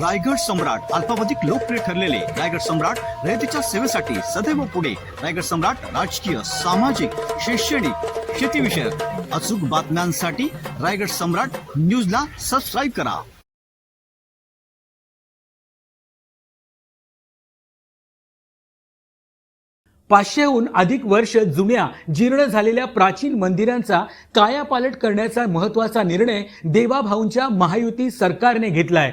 रायगड सम्राट अल्पावधिक लोकप्रिय ठरलेले रायगड सम्राट रयतेच्या सेवेसाठी सदैव पुढे. रायगड सम्राट राजकीय सामाजिक शैक्षणिक शेतीविषयक अचूक बातम्यांसाठी रायगड सम्राट न्यूजला सबस्क्राईब करा. पाचशेहून अधिक वर्ष जुन्या जीर्ण झालेल्या प्राचीन मंदिरांचा कायापालट करण्याचा महत्त्वाचा निर्णय देवाभाऊंच्या महायुती सरकारने घेतलाय.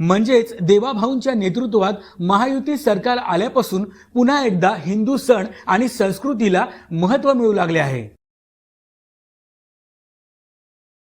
म्हणजेच देवाभाऊंच्या नेतृत्वात महायुती सरकार आल्यापासून पुन्हा एकदा हिंदू सण आणि संस्कृतीला महत्त्व मिळू लागले आहे.